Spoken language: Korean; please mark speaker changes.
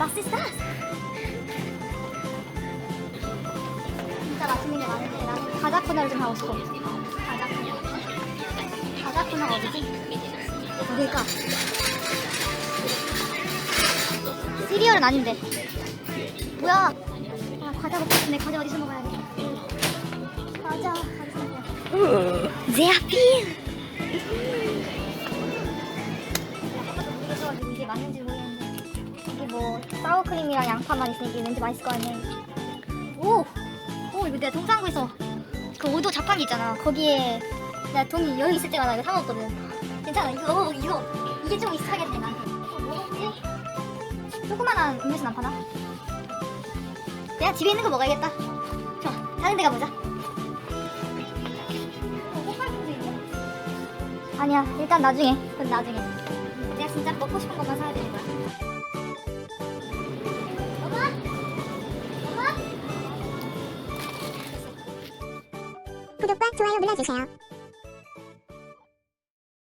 Speaker 1: Was 진짜 맛있는 게 많은데 난 과자 코너를 좀 하고 싶어. 과자 코너. 과자 코너가 어디지? 어딜까? 시리얼은 아닌데. 뭐야? 아, 과자 먹고 싶은데 과자 어디서 먹어야 돼? 과자 어디서 먹어야 돼? 제아핀. 이게 맞는지 모르겠어. 뭐 사워크림이랑 양파만 있으니 이게 왠지 맛있을 거 아니야 오! 오 이거 내가 동사무에서 그 오도 자판기 있잖아. 거기에 내가 돈이 여유 있을 때마다 이거 사 먹었거든. 괜찮아. 이거 어, 이거. 이게 좀 익숙하겠네 나한테 어, 뭐 먹지? 조그만한 음료수 안 파나? 내가 집에 있는 거 먹어야겠다. 좋아. 다른 데 가보자? 아니야. 일단 나중에. 그건 나중에. 내가 진짜 먹고 싶은 것만 사야 거야
Speaker 2: 구독과 좋아요 눌러주세요.